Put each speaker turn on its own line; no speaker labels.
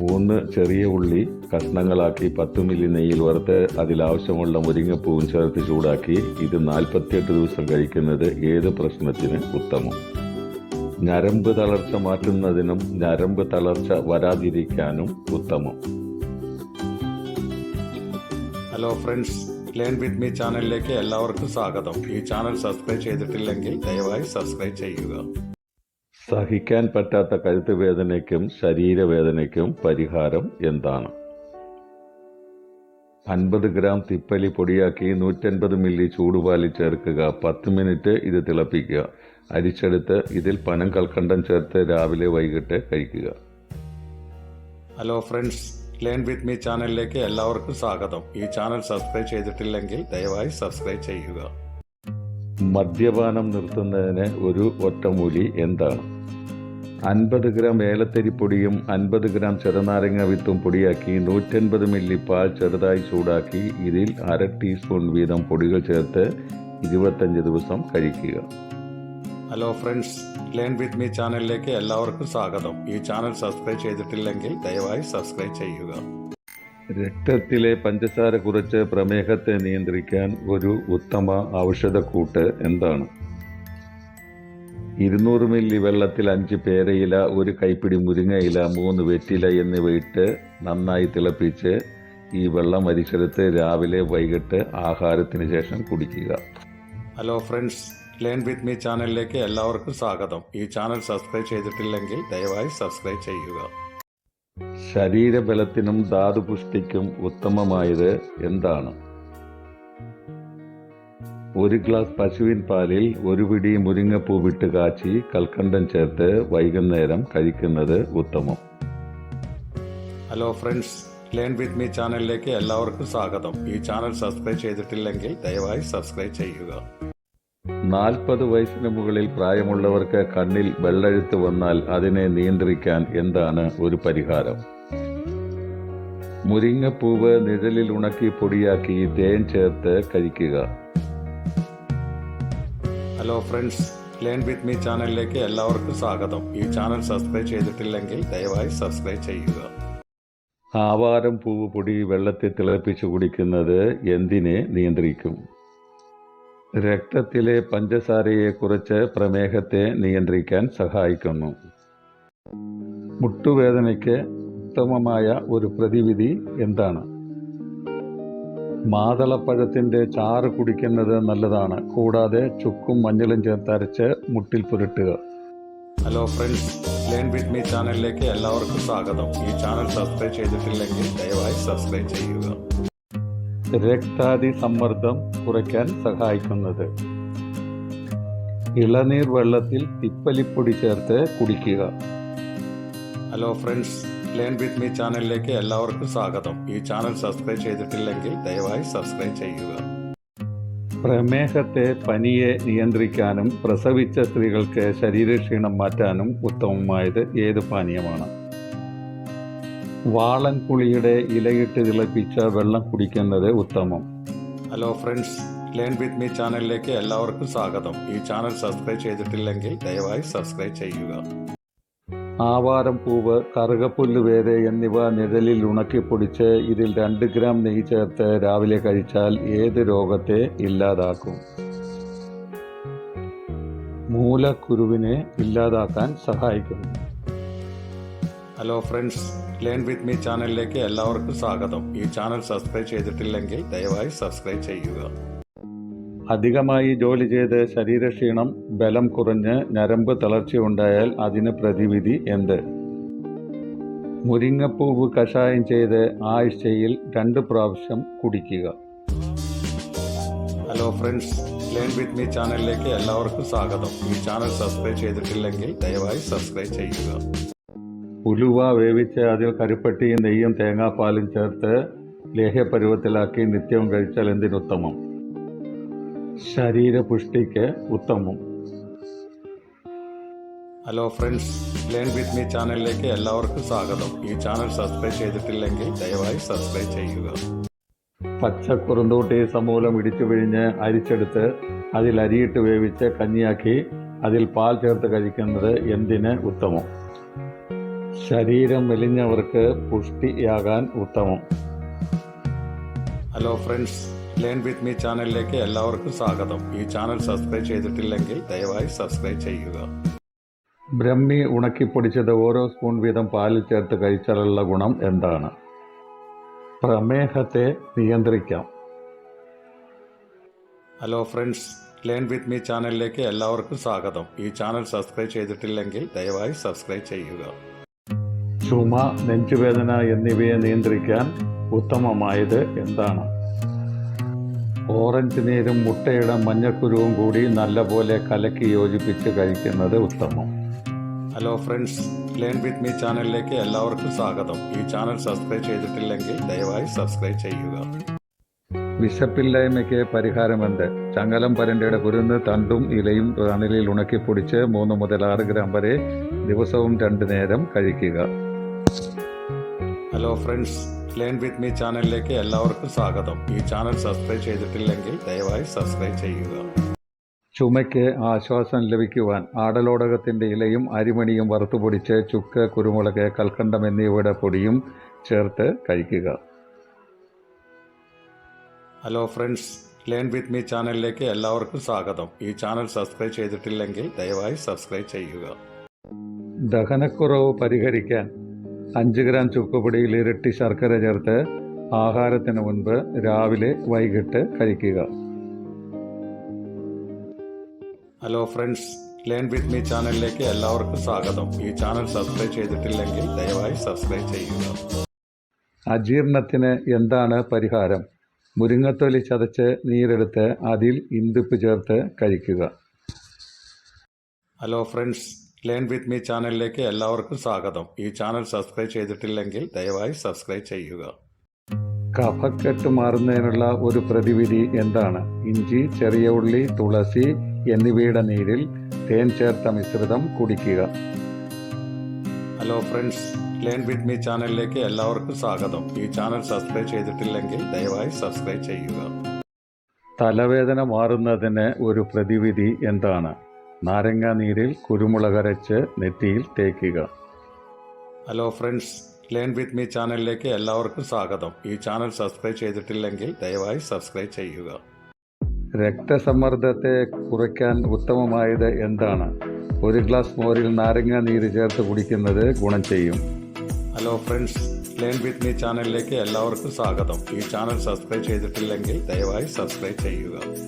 മൂന്ന് ചെറിയ ഉള്ളി കഷ്ണങ്ങളാക്കി പത്ത് മില്ലി നെയ്യിൽ വറുത്ത് അതിലാവശ്യമുള്ള മുരിങ്ങപ്പൂവും ചേർത്ത് ചൂടാക്കി ഇത് നാൽപ്പത്തിയെട്ട് ദിവസം കഴിക്കുന്നത് ഏത് പ്രശ്നത്തിന് ഉത്തമം? ഞരമ്പ് തളർച്ച മാറ്റുന്നതിനും ഞരമ്പ് തളർച്ച വരാതിരിക്കാനും ഉത്തമം.
Hello friends learn with me ചാനലിലേക്ക് എല്ലാവർക്കും സ്വാഗതം. ഈ ചാനൽ സബ്സ്ക്രൈബ് ചെയ്തിട്ടില്ലെങ്കിൽ ദയവായി സബ്സ്ക്രൈബ് ചെയ്യുക.
സഹിക്കാൻ പറ്റാത്ത കഴുത്ത് വേദനയ്ക്കും ശരീരവേദനയ്ക്കും പരിഹാരം എന്താണ്? അൻപത് ഗ്രാം തിപ്പലി പൊടിയാക്കി നൂറ്റൻപത് മില്ലി ചൂടുപാലിൽ ചേർക്കുക. പത്ത് മിനിറ്റ് ഇത് തിളപ്പിക്കുക. അരിച്ചെടുത്ത് ഇതിൽ പനം കൽക്കണ്ടം ചേർത്ത് രാവിലെ വൈകിട്ട് കഴിക്കുക.
Hello friends learn with me ചാനലിലേക്ക് എല്ലാവർക്കും സ്വാഗതം. ഈ ചാനൽ സബ്സ്ക്രൈബ് ചെയ്തിട്ടില്ലെങ്കിൽ ദയവായി സബ്സ്ക്രൈബ് ചെയ്യുക.
മദ്യപാനം നിർത്തുന്നതിന് ഒരു ഒറ്റമൂലി എന്താണ്? അൻപത് ഗ്രാം ഏലത്തരിപ്പൊടിയും അൻപത് ഗ്രാം ചെറുനാരങ്ങ വിത്തും പൊടിയാക്കി നൂറ്റൻപത് മില്ലി പാൽ ചെറുതായി ചൂടാക്കി ഇതിൽ അര ടീസ്പൂൺ വീതം പൊടികൾ ചേർത്ത് ഇരുപത്തഞ്ച് ദിവസം കഴിക്കുക.
Hello friends learn with me ചാനലിലേക്ക് എല്ലാവർക്കും സ്വാഗതം. ഈ ചാനൽ സബ്സ്ക്രൈബ് ചെയ്തിട്ടില്ലെങ്കിൽ ദയവായി സബ്സ്ക്രൈബ് ചെയ്യുക.
രക്തത്തിലെ പഞ്ചസാര കുറച്ച് പ്രമേഹത്തെ നിയന്ത്രിക്കാൻ ഒരു ഉത്തമ ഔഷധക്കൂട്ട് എന്താണ്? ഇരുന്നൂറ് മില്ലി വെള്ളത്തിൽ അഞ്ച് പേരയില ഒരു കൈപ്പിടി മുരിങ്ങയില മൂന്ന് വെറ്റില എന്നിവയിട്ട് നന്നായി തിളപ്പിച്ച് ഈ വെള്ളം അരിച്ചെടുത്ത് രാവിലെ വൈകിട്ട് ആഹാരത്തിന് ശേഷം കുടിക്കുക.
Hello friends learn with me ചാനലിലേക്ക് എല്ലാവർക്കും സ്വാഗതം. ഈ ചാനൽ സബ്സ്ക്രൈബ് ചെയ്തിട്ടില്ലെങ്കിൽ ദയവായി സബ്സ്ക്രൈബ് ചെയ്യുക.
ശരീരബലത്തിനും ധാതുപുഷ്ടിക്കും ഉത്തമമായത് എന്താണ്? ഒരു ഗ്ലാസ് പശുവിൻ പാലിൽ ഒരു പിടി മുരിങ്ങപ്പൂ വിട്ട് കാച്ചി കൽക്കണ്ടം ചേർത്ത് വൈകുന്നേരം കഴിക്കുന്നത് ഉത്തമം.
Hello friends learn with me ചാനലിലേക്ക് എല്ലാവർക്കും സ്വാഗതം. ഈ ചാനൽ സബ്സ്ക്രൈബ് ചെയ്തിട്ടില്ലെങ്കിൽ ദയവായി സബ്സ്ക്രൈബ് ചെയ്യുക.
നാൽപ്പത് വയസ്സിന് മുകളിൽ പ്രായമുള്ളവർക്ക് കണ്ണിൽ വെള്ളെഴുത്ത് വന്നാൽ അതിനെ നിയന്ത്രിക്കാൻ എന്താണ് ഒരു പരിഹാരം? മുരിങ്ങപ്പൂവ് നിഴലിൽ ഉണക്കി പൊടിയാക്കി തേൻ ചേർത്ത് കഴിക്കുക.
Hello friends learn with me ചാനലിലേക്ക് എല്ലാവർക്കും സ്വാഗതം. ഈ ചാനൽ സബ്സ്ക്രൈബ് ചെയ്തിട്ടില്ലെങ്കിൽ ദയവായി സബ്സ്ക്രൈബ് ചെയ്യുക.
ആവാരം പൂവ് പൊടി വെള്ളത്തിൽ തിളപ്പിച്ച് കുടിക്കുന്നത് എന്തിനെ നിയന്ത്രിക്കും? രക്തത്തിലെ പഞ്ചസാരയെ കുറിച്ച് പ്രമേഹത്തെ നിയന്ത്രിക്കാൻ സഹായിക്കുന്നു. മുട്ടുവേദനയ്ക്ക് ഉത്തമമായ ഒരു പ്രതിവിധി എന്താണ്? മാതളപ്പഴത്തിന്റെ ചാറ് കുടിക്കുന്നത് നല്ലതാണ്. കൂടാതെ ചുക്കും മഞ്ഞളും ചേർത്തരച്ച് മുട്ടിൽ പുരട്ടുക.
Hello friends learn with me ചാനലിലേക്ക് എല്ലാവർക്കും സ്വാഗതം. ഈ ചാനൽ സബ്സ്ക്രൈബ് ചെയ്തിട്ടില്ലെങ്കിൽ ദയവായി സബ്സ്ക്രൈബ് ചെയ്യുക.
രക്താതി സമ്മർദ്ദം കുറയ്ക്കാൻ സഹായിക്കുന്നത്. ഇളനീർ വെള്ളത്തിൽ തിപ്പലിപ്പൊടി ചേർത്ത് കുടിക്കുക.
Hello friends learn with me ചാനലിലേക്ക് എല്ലാവർക്കും സ്വാഗതം. ഈ ചാനൽ സബ്സ്ക്രൈബ് ചെയ്തിട്ടില്ലെങ്കിൽ ദയവായി സബ്സ്ക്രൈബ് ചെയ്യുക.
പ്രമേഹത്തെ പനിയെ നിയന്ത്രിക്കാനും പ്രസവിച്ച സ്ത്രീകൾക്ക് ശരീരക്ഷീണം മാറ്റാനും ഉത്തമമായത് ഏത് പാനീയമാണ്? വാളൻ പുളിയുടെ ഇലയിട്ട് തിളപ്പിച്ച വെള്ളം കുടിക്കുന്നത് ഉത്തമം.
Hello friends learn with me ചാനലിലേക്ക് എല്ലാവർക്കും സ്വാഗതം. ഈ ചാനൽ സബ്സ്ക്രൈബ് ചെയ്തിട്ടില്ലെങ്കിൽ ദയവായി സബ്സ്ക്രൈബ് ചെയ്യുക.
ആവാരം പൂവ് കറുകപ്പുല്ല് വേര് എന്നിവ നിഴലിൽ ഉണക്കിപ്പൊടിച്ച് ഇതിൽ രണ്ട് ഗ്രാം നെയ്യ് ചേർത്ത് രാവിലെ കഴിച്ചാൽ ഏത് രോഗത്തെ ഇല്ലാതാക്കും. മൂലക്കുരുവിനെ ഇല്ലാതാക്കാൻ സഹായിക്കുന്നു.
Hello friends learn with me ചാനലിലേക്ക് എല്ലാവർക്കും സ്വാഗതം. ഈ ചാനൽ സബ്സ്ക്രൈബ് ചെയ്തിട്ടില്ലെങ്കിൽ ദയവായി സബ്സ്ക്രൈബ് ചെയ്യുക.
അധികമായി ജോലി ചെയ്ത് ശരീരക്ഷീണം ബലം കുറഞ്ഞ് ഞരമ്പ് തളർച്ചയുണ്ടായാൽ അതിന് പ്രതിവിധി എന്ത്? മുരിങ്ങപ്പൂവ് കഷായം ചെയ്ത് ആഴ്ചയിൽ രണ്ട് പ്രാവശ്യം കുടിക്കുക.
Hello friends learn with me ചാനലിലേക്ക് എല്ലാവർക്കും സ്വാഗതം. ഈ ചാനൽ സബ്സ്ക്രൈബ് ചെയ്തിട്ടില്ലെങ്കിൽ ദയവായി സബ്സ്ക്രൈബ് ചെയ്യുക.
ഉലുവ വേവിച്ച് അതിൽ കരുപ്പട്ടിയും നെയ്യും തേങ്ങാപ്പാലും ചേർത്ത് ലേഹ്യപരുവത്തിലാക്കി നിത്യവും കഴിച്ചാൽ എന്തിനുത്തമം? ശരീരപുഷ്ടിക്ക് ഉത്തമം.
Hello friends learn with me ചാനലിലേക്ക് എല്ലാവർക്കും സ്വാഗതം. ഈ ചാനൽ സബ്സ്ക്രൈബ് ചെയ്തിട്ടില്ലെങ്കിൽ ദയവായി സബ്സ്ക്രൈബ് ചെയ്യുക.
പച്ച കുറുന്തൂട്ടി സമൂലം ഇടിച്ചു പിഴിഞ്ഞ് അരിച്ചെടുത്ത് അതിൽ അരിയിട്ട് വേവിച്ച് കഞ്ഞിയാക്കി അതിൽ പാൽ ചേർത്ത് കഴിക്കുന്നത് എന്തിന് ഉത്തമം? ശരീരം മെലിഞ്ഞവർക്ക് പുഷ്ടിയാകാൻ ഉത്തമം.
Hello friends learn with me ചാനലിലേക്ക് എല്ലാവർക്കും സ്വാഗതം. ഈ ചാനൽ സബ്സ്ക്രൈബ് ചെയ്തിട്ടില്ലെങ്കിൽ ദയവായി സബ്സ്ക്രൈബ് ചെയ്യുക.
ബ്രഹ്മി ഉണക്കിപ്പൊടിച്ചത് ഓരോ സ്പൂൺ വീതം പാലിൽ ചേർത്ത് കഴിച്ചാലുള്ള ഗുണം എന്താണ്? പ്രമേഹത്തെ നിയന്ത്രിക്കാം.
Hello friends learn with me ചാനലിലേക്ക് എല്ലാവർക്കും സ്വാഗതം. ഈ ചാനൽ സബ്സ്ക്രൈബ് ചെയ്തിട്ടില്ലെങ്കിൽ ദയവായി സബ്സ്ക്രൈബ് ചെയ്യുക.
ചുമ നെഞ്ചുവേദന എന്നിവയെ നിയന്ത്രിക്കാൻ ഉത്തമമായത് എന്താണ്? ഓറഞ്ച് നീരും മുട്ടയുടെ മഞ്ഞക്കുരുവും കൂടി നല്ലപോലെ കലക്കി യോജിപ്പിച്ച് കഴിക്കുന്നത് ഉത്തമം.
Hello friends learn with me ചാനലിലേക്ക് എല്ലാവർക്കും സ്വാഗതം. ഈ ചാനൽ സബ്സ്ക്രൈബ് ചെയ്തിട്ടില്ലെങ്കിൽ ദയവായി സബ്സ്ക്രൈബ് ചെയ്യുക.
വിശപ്പില്ലായ്മയ്ക്ക് പരിഹാരമുണ്ട് ചങ്ങലം പരണ്ടയുടെ കുരുന്ന് തണ്ടും ഇലയും തണലിൽ ഉണക്കിപ്പൊടിച്ച് മൂന്ന് മുതൽ ആറ് ഗ്രാം വരെ ദിവസവും രണ്ടു നേരം കഴിക്കുക.
Hello friends learn with me ചാനലിലേക്ക് എല്ലാവർക്കും സ്വാഗതം. ഈ ചാനൽ സബ്സ്ക്രൈബ് ചെയ്തിട്ടില്ലെങ്കിൽ ദയവായി സബ്സ്ക്രൈബ് ചെയ്യുക.
ചുമയ്ക്ക് ആശ്വാസം ലഭിക്കുവാൻ ആടലോടകത്തിന്റെ ഇലയും അരിമണിയും വറുത്തുപൊടിച്ച് ചുക്ക് കുരുമുളക് കൽക്കണ്ടം എന്നിവയുടെ പൊടിയും ചേർത്ത് കഴിക്കുക.
Hello friends learn with me ചാനലിലേക്ക് എല്ലാവർക്കും സ്വാഗതം. ഈ ചാനൽ സബ്സ്ക്രൈബ് ചെയ്തിട്ടില്ലെങ്കിൽ ദയവായി സബ്സ്ക്രൈബ് ചെയ്യുക.
ദഹനക്കുറവ് പരിഹരിക്കാൻ അഞ്ച് ഗ്രാം ചുക്കുപൊടിയിൽ ഇരട്ടി ശർക്കര ചേർത്ത് ആഹാരത്തിന് മുൻപ് രാവിലെ വൈകിട്ട് കഴിക്കുക.
Hello friends learn with me ചാനലിലേക്ക് എല്ലാവർക്കും സ്വാഗതം. ഈ ചാനൽ സബ്സ്ക്രൈബ് ചെയ്തിട്ടില്ലെങ്കിൽ ദയവായി സബ്സ്ക്രൈബ് ചെയ്യുക.
അജീർണത്തിന് എന്താണ് പരിഹാരം? മുരിങ്ങത്തൊലി ചതച്ച് നീരെടുത്ത് അതിൽ ഇന്തുപ്പ് ചേർത്ത് കഴിക്കുക.
Hello friends learn with me ചാനലിലേക്ക് എല്ലാവർക്കും സ്വാഗതം. ഈ ചാനൽ സബ്സ്ക്രൈബ് ചെയ്തിട്ടില്ലെങ്കിൽ ദയവായി സബ്സ്ക്രൈബ് ചെയ്യുക.
കഫക്കെട്ട് മാറുന്നതിനുള്ള ഒരു പ്രതിവിധി എന്താണ്? ഇഞ്ചി ചെറിയ ഉള്ളി തുളസി എന്നിവയുടെ നീരിൽ തേൻ ചേർത്ത മിശ്രിതം കുടിക്കുക.
Hello friends learn with me ചാനലിലേക്ക് എല്ലാവർക്കും സ്വാഗതം. ഈ ചാനൽ സബ്സ്ക്രൈബ് ചെയ്തിട്ടില്ലെങ്കിൽ ദയവായി സബ്സ്ക്രൈബ് ചെയ്യുക.
തലവേദന മാറുന്നതിന് ഒരു പ്രതിവിധി എന്താണ്? നാരങ്ങ നീരിൽ കുരുമുളക് അരച്ച് നെറ്റിയിൽ തേക്കുക.
Hello friends learn with me ചാനലിലേക്ക് എല്ലാവർക്കും സ്വാഗതം. ഈ ചാനൽ സബ്സ്ക്രൈബ് ചെയ്തിട്ടില്ലെങ്കിൽ ദയവായി സബ്സ്ക്രൈബ് ചെയ്യുക.
രക്തസമ്മർദ്ദത്തെ കുറയ്ക്കാൻ ഉത്തമമായത് എന്താണ്? ഒരു ഗ്ലാസ് മോരിൽ നാരങ്ങ നീര് ചേർത്ത് കുടിക്കുന്നത് ഗുണം ചെയ്യും.
Hello friends learn with me ചാനലിലേക്ക് എല്ലാവർക്കും സ്വാഗതം. ഈ ചാനൽ സബ്സ്ക്രൈബ് ചെയ്തിട്ടില്ലെങ്കിൽ ദയവായി സബ്സ്ക്രൈബ് ചെയ്യുക.